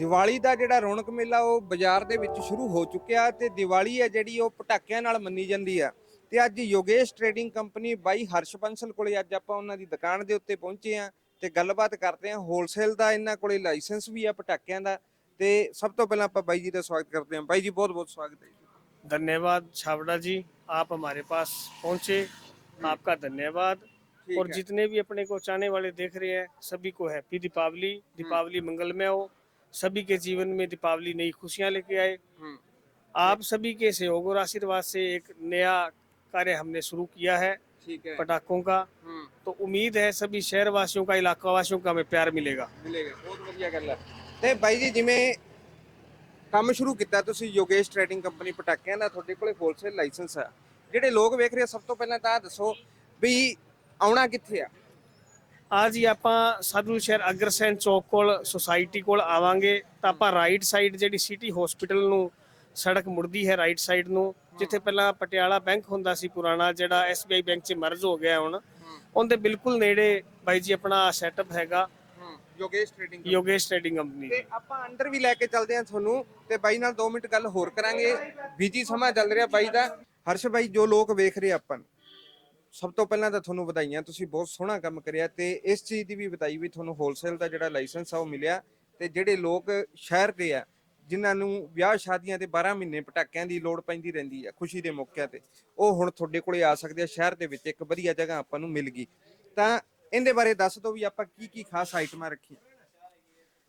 ਦੀਵਾਲੀ ਦਾ ਜਿਹੜਾ ਰੌਣਕ ਮੇਲਾ ਉਹ ਬਾਜ਼ਾਰ ਦੇ ਵਿੱਚ ਸ਼ੁਰੂ ਹੋ ਚੁੱਕਿਆ ਤੇ ਦੀਵਾਲੀ ਹੈ ਜਿਹੜੀ ਉਹ ਪਟਾਕਿਆਂ ਨਾਲ ਮੰਨੀ ਜਾਂਦੀ ਆ ਤੇ ਅੱਜ ਯੋਗੇਸ਼ ਟਰੇਡਿੰਗ ਕੰਪਨੀ ਬਾਈ ਹਰਸ਼ ਬੰਸਲ ਕੋਲੇ ਅੱਜ ਆਪਾਂ ਉਹਨਾਂ ਦੀ ਦੁਕਾਨ ਦੇ ਉੱਤੇ ਪਹੁੰਚੇ ਆ ਤੇ ਗੱਲਬਾਤ ਕਰਦੇ ਆ ਹੋਲਸੇਲ ਦਾ ਇਹਨਾਂ ਕੋਲੇ ਲਾਇਸੈਂਸ ਵੀ ਆ ਪਟਾਕਿਆਂ ਦਾ ਤੇ ਸਭ ਤੋਂ ਪਹਿਲਾਂ ਆਪਾਂ ਬਾਈ ਜੀ ਦਾ ਸਵਾਗਤ ਕਰਦੇ ਹਾਂ ਬਾਈ ਜੀ ਬਹੁਤ ਬਹੁਤ ਸਵਾਗਤ ਹੈ ਜੀ धन्यवाद छावड़ा जी आप हमारे पास पहुंचे आपका धन्यवाद ठीक और है। जितने भी अपने को चाहने वाले देख रहे हैं सभी को हैप्पी दीपावली दीपावली मंगलमय हो सभी के जीवन में दीपावली नई खुशियां लेके आए हम्म आप सभी के सहयोग और आशीर्वाद से एक नया कार्य हमने शुरू किया है ठीक है पटाखों का हम्म तो उम्मीद है सभी शहर वासियों का इलाका वासियों का हमें प्यार मिलेगा ਮਿਲੇਗਾ ਬਹੁਤ ਵਧੀਆ ਗੱਲ ਹੈ ਤੇ ਬਾਈ ਜੀ ਜਿਵੇਂ ਕੰਮ ਸ਼ੁਰੂ ਕੀਤਾ ਤੁਸੀਂ ਯੋਗੇਸ਼ ਟ੍ਰੇਡਿੰਗ ਕੰਪਨੀ ਪਟਾਕਿਆਂ ਦਾ ਤੁਹਾਡੇ ਕੋਲੇ ਹੋਲਸੇਲ ਲਾਇਸੈਂਸ ਆ ਜਿਹੜੇ ਲੋਕ ਵੇਖ ਰਹੇ ਆ ਸਭ ਤੋਂ ਪਹਿਲਾਂ ਤਾਂ ਆਹ ਦੱਸੋ ਵੀ ਆਉਣਾ ਕਿੱਥੇ ਆ ਅੱਜ ਹੀ ਆਪਾਂ ਸਾਧੂ ਸ਼ਹਿਰ ਅਗਰਸੈਨ ਚੌਕ ਕੋਲ ਸੁਸਾਇਟੀ ਕੋਲ ਆਵਾਂਗੇ ਤਾਂ ਆਪਾਂ ਰਾਈਟ ਸਾਈਡ ਜਿਹੜੀ ਸਿਟੀ ਹਸਪੀਟਲ ਨੂੰ ਸੜਕ ਮੁੜਦੀ ਹੈ ਰਾਈਟ ਸਾਈਡ ਨੂੰ ਜਿੱਥੇ ਪਹਿਲਾਂ ਪਟਿਆਲਾ ਬੈਂਕ ਹੁੰਦਾ ਸੀ ਪੁਰਾਣਾ ਜਿਹੜਾ SBI ਬੈਂਕ 'ਚ ਮਰਜ ਹੋ ਗਿਆ ਹੁਣ ਉਹਦੇ ਬਿਲਕੁਲ ਨੇੜੇ ਬਾਈ ਜੀ ਆਪਣਾ ਸੈਟਅਪ ਹੈਗਾ। Yogesh trading Yogesh trading company ਤੇ ਆਪਾਂ ਅੰਦਰ ਵੀ ਲੈ ਕੇ ਚੱਲਦੇ ਹਾਂ ਤੁਹਾਨੂੰ ਤੇ ਬਾਈ ਨਾਲ 2 ਮਿੰਟ ਗੱਲ ਹੋਰ ਕਰਾਂਗੇ। ਬੀਜੀ ਸਮਾਂ ਚੱਲ ਰਿਹਾ ਬਾਈ ਦਾ। ਹਰਸ਼ ਬਾਈ ਜੋ ਲੋਕ ਵੇਖ ਰਹੇ ਆਪਾਂ ਸਭ ਤੋਂ ਪਹਿਲਾਂ ਤਾਂ ਤੁਹਾਨੂੰ ਵਧਾਈਆਂ ਤੁਸੀਂ ਬਹੁਤ ਸੋਹਣਾ ਕੰਮ ਕਰਿਆ ਤੇ ਇਸ ਚੀਜ਼ ਦੀ ਵੀ ਵਧਾਈ ਵੀ ਤੁਹਾਨੂੰ ਹੋਲਸੇਲ ਦਾ ਜਿਹੜਾ ਲਾਇਸੈਂਸ ਆ ਉਹ ਮਿਲਿਆ ਤੇ ਜਿਹੜੇ ਲੋਕ ਸ਼ਹਿਰ ਦੇ ਆ ਜਿਨ੍ਹਾਂ ਨੂੰ ਵਿਆਹ ਸ਼ਾਦੀਆਂ ਤੇ 12 ਮਹੀਨੇ ਪਟਾਕਿਆਂ ਦੀ ਲੋੜ ਪੈਂਦੀ ਰਹਿੰਦੀ ਆ ਖੁਸ਼ੀ ਦੇ ਮੌਕਿਆਂ ਤੇ ਉਹ ਹੁਣ ਤੁਹਾਡੇ ਕੋਲੇ ਆ ਸਕਦੇ ਆ ਸ਼ਹਿਰ ਦੇ ਵਿੱਚ ਇੱਕ ਵਧੀਆ ਜਗ੍ਹਾ ਆਪਾਂ ਨੂੰ ਮਿਲ ਗਈ ਤਾਂ ਇਹਦੇ ਬਾਰੇ ਦੱਸ ਦਿਓ ਵੀ ਆਪਾਂ ਕੀ ਕੀ ਖਾਸ ਆਈਟਮਾਂ ਰੱਖੀਆਂ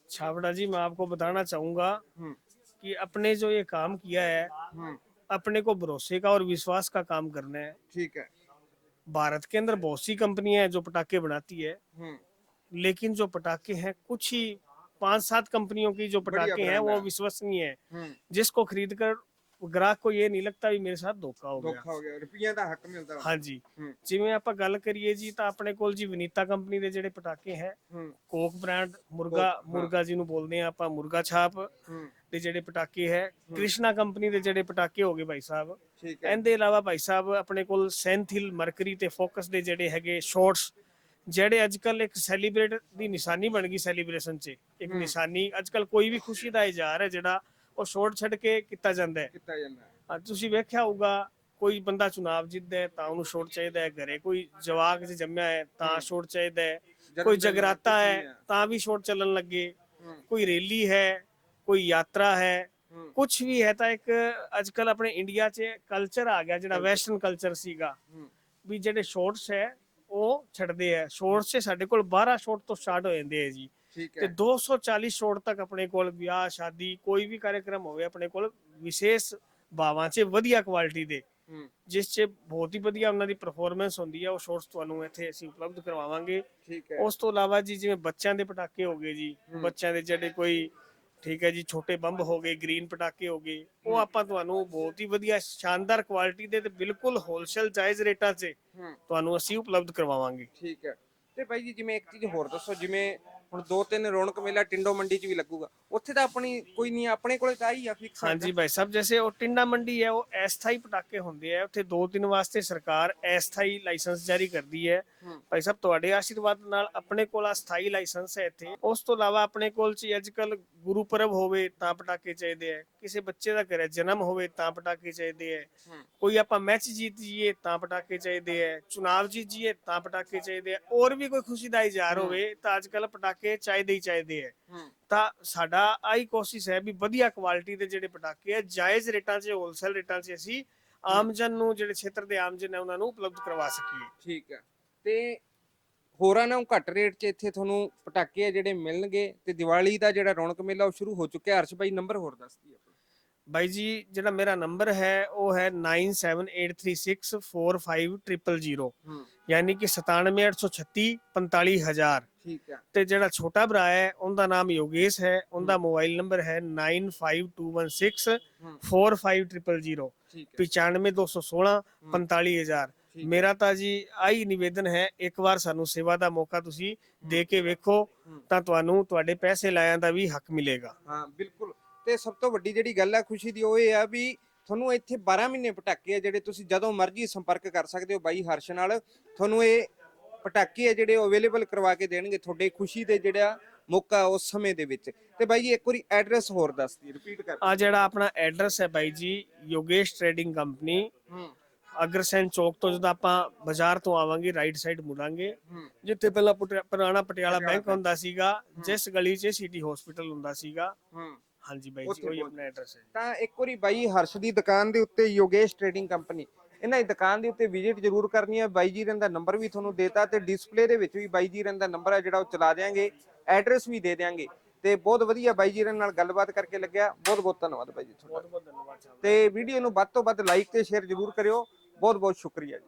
छावड़ा जी मैं आपको बताना चाहूंगा ਹੂੰ कि अपने जो ये काम किया है ਹੂੰ अपने को भरोसे का और विश्वास का काम करना है ਠੀਕ ਹੈ भारत के अंदर बहुत सी कंपनियाँ हैं जो पटाखे बनाती है। लेकिन जो पटाखे हैं कुछ ही पाँच सात कंपनियों की जो पटाखे हैं वो विश्वसनीय है। जिसको खरीद कर ਗ੍ਰਾਹਕ ਕੋ ਇਹ ਨਹੀਂ ਲੱਗਦਾ ਵੀ ਮੇਰੇ ਸਾਥ ਧੋਖਾ ਹੋ ਗਿਆ। ਧੋਖਾ ਹੋ ਗਿਆ ਰੁਪਈਆ ਦਾ ਹੱਕ ਮਿਲਦਾ। ਵਾ। ਹਾਂਜੀ ਜਿਵੇਂ ਆਪਾਂ ਗੱਲ ਕਰੀਏ ਜੀ ਤਾਂ ਆਪਣੇ ਕੋਲ ਜੀ ਵਿਨੀਤਾ ਕੰਪਨੀ ਦੇ ਜਿਹੜੇ ਪਟਾਕੇ ਹੈ ਹੂੰ। ਕੋਕ ਬ੍ਰਾਂਡ ਮੁਰਗਾ ਮੁਰਗਾ ਜੀ ਨੂੰ ਬੋਲਦੇ ਆ ਆਪਾਂ ਮੁਰਗਾ ਛਾਪ ਹੂੰ। ਜਿਹੜੇ ਪਟਾਕੇ ਹੈ ਕ੍ਰਿਸ਼ਨਾ ਕੰਪਨੀ ਦੇ ਜਿਹੜੇ ਪਟਾਕੇ ਹੋਗੇ ਭਾਈ ਸਾਹਿਬ। ਠੀਕ ਹੈ। ਇਹਦੇ ਇਲਾਵਾ ਭਾਈ ਸਾਹਿਬ ਆਪਣੇ ਕੋਲ ਸੈਂਥਿਲ ਮਰਕਰੀ ਤੇ ਫੋਕਸ ਦੇ ਜਿਹੜੇ ਹੈਗੇ ਸ਼ਾਰਟਸ ਜਿਹੜੇ ਅੱਜ ਕੱਲ ਇੱਕ ਸੈਲੀਬ੍ਰੇਟ ਦੀ ਨਿਸ਼ਾਨੀ ਬਣ ਗਈ ਸੈਲੀਬ੍ਰੇਸ਼ਨ 'ਚ। ਇੱਕ ਨਿਸ਼ਾਨੀ ਅੱਜ ਕੱਲ ਕੋਈ ਵੀ ਖੁਸ਼ੀ ਦਾ ਇਜ਼ਹਾਰ ਹੈ ਜਿਹੜਾ ਉਹ ਸ਼ਾਰਟ ਛੱਡ ਕੇ ਕੀਤਾ ਜਾਂਦਾ ਹੈ। ਕੀਤਾ ਜਾਂਦਾ ਹੈ। ਅੱਜ ਤੁਸੀਂ ਵੇਖਿਆ ਹੋਊਗਾ ਕੋਈ ਬੰਦਾ ਚੁਣਾਵ ਜਿੱਤਦਾ ਹੈ ਤਾਂ ਉਹਨੂੰ ਸ਼ਾਰਟ ਚਾਹੀਦਾ ਹੈ। ਘਰੇ ਕੋਈ ਜਵਾਕ ਜੇ ਜੰਮਿਆ ਹੈ ਤਾਂ ਸ਼ਾਰਟ ਚਾਹੀਦਾ ਹੈ। ਕੋਈ ਦਿਨ ਜਗਰਾਤਾ ਹੈ। ਤਾਂ ਵੀ ਸ਼ਾਰਟ ਚੱਲਣ ਲੱਗੇ। ਹੂੰ। ਕੋਈ ਰੈਲੀ ਹੈ ਕੋਈ ਯਾਤਰਾ ਹੈ ਹੂੰ। ਕੁਝ ਵੀ ਹੈ ਤਾਂ ਇੱਕ ਅੱਜ ਕੱਲ ਆਪਣੇ ਇੰਡੀਆ 'ਚ ਕਲਚਰ ਆ ਗਿਆ ਜਿਹੜਾ ਵੈਸਟਰਨ ਕਲਚਰ ਸੀਗਾ। ਹੂੰ। ਵੀ ਜਿਹੜੇ ਸ਼ਾਰਟਸ ਹੈ ਉਹ ਛੱਡਦੇ ਆ ਸ਼ਾਰਟਸ 'ਚ ਸਾਡੇ ਕੋਲ 12 ਸ਼ਾਰਟ ਤੋਂ ਸਟਾਰਟ ਹੋ ਜਾਂਦੇ ਆ ਜੀ। ਤੇ ਹੈ। 240 ਸ਼ਾਰਟ ਤੱਕ ਆਪਣੇ ਕੋਲ ਵਿਆਹ ਸ਼ਾਦੀ ਕੋਈ ਵੀ ਕਾਰਜਕ੍ਰਮ ਹੋਵੇ ਆਪਣੇ ਕੋਲ ਵਿਸ਼ੇਸ਼ ਭਾਵਾਂ 'ਚ ਵਧੀਆ ਕੁਆਲਿਟੀ ਦੇ ਜਿਸ 'ਚ ਬਹੁਤ ਹੀ ਵਧੀਆ ਉਹਨਾਂ ਦੀ ਪਰਫਾਰਮੈਂਸ ਹੁੰਦੀ ਹੈ ਉਹ ਸ਼ਾਰਟਸ ਤੁਹਾਨੂੰ ਇੱਥੇ ਅਸੀਂ ਉਪਲਬਧ ਕਰਵਾਵਾਂਗੇ। ਠੀਕ ਹੈ। ਉਸ ਤੋਂ ਇਲਾਵਾ ਜੀ ਜਿਵੇਂ ਬੱਚਿਆਂ ਦੇ ਪਟਾਕੇ ਹੋ ਗਏ ਜੀ। ਬੱਚਿਆਂ ਦੇ ਜਿਹੜੇ ਕੋਈ ਠੀਕ ਹੈ ਜੀ ਛੋਟੇ ਬੰਬ ਹੋ ਗਏ ਗ੍ਰੀਨ ਪਟਾਕੇ ਹੋ ਗਏ ਉਹ ਆਪਾਂ ਤੁਹਾਨੂੰ ਬਹੁਤ ਹੀ ਵਧੀਆ ਸ਼ਾਨਦਾਰ ਕੁਆਲਿਟੀ ਦੇ ਤੇ ਬਿਲਕੁਲ ਹੋਲਸੇਲ ਜਾਇਜ਼ ਰੇਟਾਂ 'ਚ ਤੁਹਾਨੂੰ ਅਸੀਂ ਉਪਲਬਧ ਕਰਵਾਵਾਂਗੇ। ਠੀਕ ਹੈ। ਤੇ ਭਾਈ ਜੀ ਜਿਵੇਂ ਇੱਕ ਚੀਜ਼ ਹੋਰ ਦੱਸੋ ਜਿਵੇਂ ਹੁਣ ਦੋ ਤਿੰਨ ਰੌਣਕ ਮੇਲਾ ਟਿੰਡੋ ਮੰਡੀ 'ਚ ਵੀ ਲੱਗੂਗਾ। ਉੱਥੇ ਤਾਂ ਆਪਣੀ ਕੋਈ ਨਹੀਂ ਆਪਣੇ ਕੋਲੇ ਤਾਂ ਆਈ ਆ ਫਿਕਸ ਹਾਂਜੀ ਭਾਈ ਸਾਹਿਬ ਜੈਸੇ ਉਹ ਟਿੰਡਾ ਮੰਡੀ ਹੈ ਉਹ ਅਸਥਾਈ ਪਟਾਕੇ ਹੁੰਦੇ ਆ। ਉੱਥੇ ਦੋ ਦਿਨ ਵਾਸਤੇ ਸਰਕਾਰ ਅਸਥਾਈ ਲਾਇਸੈਂਸ ਜਾਰੀ ਕਰਦੀ ਹੈ। ਹੂੰ। ਭਾਈ ਸਾਹਿਬ ਤੁਹਾਡੇ ਆਸ਼ੀਰਵਾਦ ਨਾਲ ਆਪਣੇ ਕੋਲ ਆ ਸਥਾਈ ਲਾਇਸੈਂਸ ਹੈ ਇੱਥੇ। ਉਸ ਤੋਂ ਇਲਾਵਾ ਆਪਣੇ ਕੋਲ ਚ ਅੱਜ ਕੱਲ ਗੁਰੂ ਪਰਬ ਹੋਵੇ ਤਾਂ ਪਟਾਕੇ ਚਾਹੀਦੇ ਆ। ਕਿਸੇ ਬੱਚੇ ਦਾ ਘਰੇ ਜਨਮ ਹੋਵੇ ਤਾਂ ਪਟਾਕੇ ਚਾਹੀਦੇ ਆ। ਹੂੰ। ਕੋਈ ਆਪਾਂ ਮੈਚ ਜੀਤ ਜੀਏ ਤਾਂ ਪਟਾਕੇ ਚਾਹੀਦੇ ਆ। ਚੁਣਾਵ ਜੀਤ ਜੀਏ ਤਾਂ ਪਟਾਕੇ ਚਾਹੀਦੇ ਆ। ਹੋਰ ਵੀ ਕੋਈ ਖੁਸ਼ੀ ਦਾ ਇਜ਼ਹਾਰ ਹੋਵੇ ਤਾਂ ਅੱਜ ਕੱਲ ਪਟਾਕੇ ਚਾਹੀਦੇ ਹੀ ਚਾਹੀਦੇ ਹੂੰ। ਤਾਂ ਸਾਡਾ ਆਈ ਕੋਸ਼ਿਸ਼ ਹੈ ਵੀ ਵਧੀਆ ਕੁਆਲਿਟੀ ਦੇ ਜਿਹੜੇ ਪਟਾਕੇ ਆ ਜਾਇਜ਼ ਰੇਟਾਂ 'ਚ ਹੋਲਸੇਲ ਰੇਟਾਂ 'ਚ ਅਸੀਂ ਆਮਜਨ ਨੂੰ ਜਿਹੜੇ ਖੇਤਰ ਦੇ ਆਮਜਨ ਹੈ ਉਹਨਾਂ ਨੂੰ ਉਪਲਬਧ ਕਰਵਾ ਸਕੀਏ। ਠੀਕ ਹੈ। ਤੇ ਹੋਰਾਂ ਨਾਲੋਂ ਘੱਟ ਰੇਟ 'ਚ ਇੱਥੇ ਤੁਹਾਨੂੰ ਪਟਾਕੇ ਆ ਜਿਹੜੇ ਮਿਲਣਗੇ ਤੇ ਦੀਵਾਲੀ ਦਾ ਜਿਹੜਾ ਰੌਣਕ ਮੇਲਾ ਉਹ ਸ਼ੁਰੂ ਹੋ ਚੁੱਕਿਆ। ਹਰਸ਼ ਭਾਈ ਨੰਬਰ ਹੋਰ ਦੱਸ ਆਪਣਾ। ਬਾਈ ਜੀ ਜਿਹੜਾ ਮੇਰਾ ਨੰਬਰ ਹੈ ਉਹ ਹੈ 9783645000 ਹੂੰ। ਯਾਨੀ ਕਿ 97836 45000 ਠੀਕ ਹੈ ਤੇ ਜਿਹੜਾ ਛੋਟਾ ਭਰਾ ਹੈ ਉਹਦਾ ਨਾਮ ਯੋਗੇਸ਼ ਹੈ ਉਹਦਾ ਮੋਬਾਈਲ ਨੰਬਰ ਹੈ 95216 ਹੂੰ 45000 ਠੀਕ ਹੈ। 95216 45000 ਠੀਕ ਹੈ। ਮੇਰਾ ਤਾਂ ਜੀ ਆਹੀ ਨਿਵੇਦਨ ਹੈ ਇੱਕ ਵਾਰ ਸਾਨੂੰ ਸੇਵਾ ਦਾ ਮੌਕਾ ਤੁਸੀਂ ਦੇ ਕੇ ਵੇਖੋ। ਤਾਂ ਤੁਹਾਨੂੰ ਤੁਹਾਡੇ ਪੈਸੇ ਲਾਇਆਂ ਦਾ ਵੀ ਹੱਕ ਮਿਲੇਗਾ। ਹਾਂ ਬਿਲਕੁਲ। ਤੇ ਸਭ ਤੋਂ ਵੱਡੀ ਜਿਹੜੀ ਗੱਲ ਹੈ ਖੁਸ਼ੀ ਦੀ ਉਹ ਇਹ ਆ ਵੀ ਤੁਹਾਨੂੰ ਇੱਥੇ 12 ਮਹੀਨੇ ਪਟਾਕੇ ਆ ਜਿਹੜੇ ਤੁਸੀਂ ਜਦੋਂ ਮਰਜ਼ੀ ਸੰਪਰਕ ਕਰ ਸਕਦੇ ਹੋ ਬਾਈ ਹਰਸ਼ ਨਾਲ। ਤੁਹਾਨੂੰ ਇਹ ਪਟਾਕੇ ਆ ਜਿਹੜੇ ਅਵੇਲੇਬਲ ਕਰਵਾ ਕੇ ਦੇਣਗੇ ਤੁਹਾਡੇ ਖੁਸ਼ੀ ਦੇ ਜਿਹੜਾ ਮੌਕਾ ਉਸ ਸਮੇਂ ਦੇ ਵਿੱਚ। ਤੇ ਬਾਈ ਜੀ ਇੱਕ ਵਾਰੀ ਐਡਰੈਸ ਹੋਰ ਦੱਸ ਦਈਏ ਰਿਪੀਟ ਕਰ। ਆ ਜਿਹੜਾ ਆਪਣਾ ਐਡਰੈਸ ਹੈ ਬਾਈ ਜੀ ਯੋਗੇਸ਼ ਟ੍ਰੇਡਿੰਗ ਕੰਪਨੀ ਹੂੰ। ਅਗਰਸੈਨ ਚੌਕ ਤੋਂ ਜਦੋਂ ਆਪਾਂ ਬਾਜ਼ਾਰ ਤੋਂ ਆਵਾਂਗੇ ਰਾਈਟ ਸਾਈਡ ਮੁੜਾਂਗੇ ਜਿੱਥੇ ਪਹਿਲਾਂ ਪੁਰਾਣਾ ਪਟਿਆਲਾ ਬੈਂਕ ਹੁੰਦਾ ਸੀਗਾ ਜਿਸ ਗਲੀ 'ਚ ਸਿਟੀ ਹਸਪੀਟਲ ਹੁੰਦਾ ਸੀਗਾ। ਹਾਂਜੀ ਬਾਈ ਜੀ ਉਹੀ ਆਪਣਾ ਐਡਰੈਸ ਹੈ ਤਾਂ ਇੱਕ ਵਾਰੀ ਬਾਈ ਹਰਸ਼ ਦੀ ਦੁਕਾਨ ਦੇ ਉੱਤੇ ਯੋਗੇਸ਼ ਟ੍ਰੇਡਿੰਗ ਕੰਪਨੀ ਇਹਨਾਂ ਦੀ ਦੁਕਾਨ ਦੇ ਉੱਤੇ ਵਿਜ਼ਿਟ ਜ਼ਰੂਰ ਕਰਨੀ ਹੈ। ਬਾਈ ਜੀ ਰਨ ਦਾ ਨੰਬਰ ਵੀ ਤੁਹਾਨੂੰ ਦੇਤਾ ਤੇ ਡਿਸਪਲੇ ਦੇ ਵਿੱਚ ਵੀ ਬਾਈ ਜੀ ਰਨ ਦਾ ਨੰਬਰ ਹੈ ਜਿਹੜਾ ਉਹ ਚਲਾ ਦੇਾਂਗੇ ਐਡਰੈਸ ਵੀ ਦੇ ਦੇਾਂਗੇ ਤੇ ਬਹੁਤ ਵਧੀਆ ਬਾਈ ਜੀ ਰਨ ਨਾਲ ਗੱਲਬਾਤ ਕਰਕੇ ਲੱਗਿਆ। ਬਹੁਤ ਬਹੁਤ ਧੰਨਵਾਦ ਬਾਈ ਜੀ ਤੁਹਾਡਾ। ਬਹੁਤ ਬਹੁਤ ਧੰਨਵਾਦ ਤੇ ਵੀਡੀਓ ਨੂੰ ਵੱਧ ਤੋਂ ਵੱਧ ਲਾਈਕ ਤੇ ਸ਼ੇਅਰ ਜ਼ਰੂਰ ਕਰਿਓ। ਬਹੁਤ ਬਹੁਤ ਸ਼ੁਕਰੀਆ ਜੀ।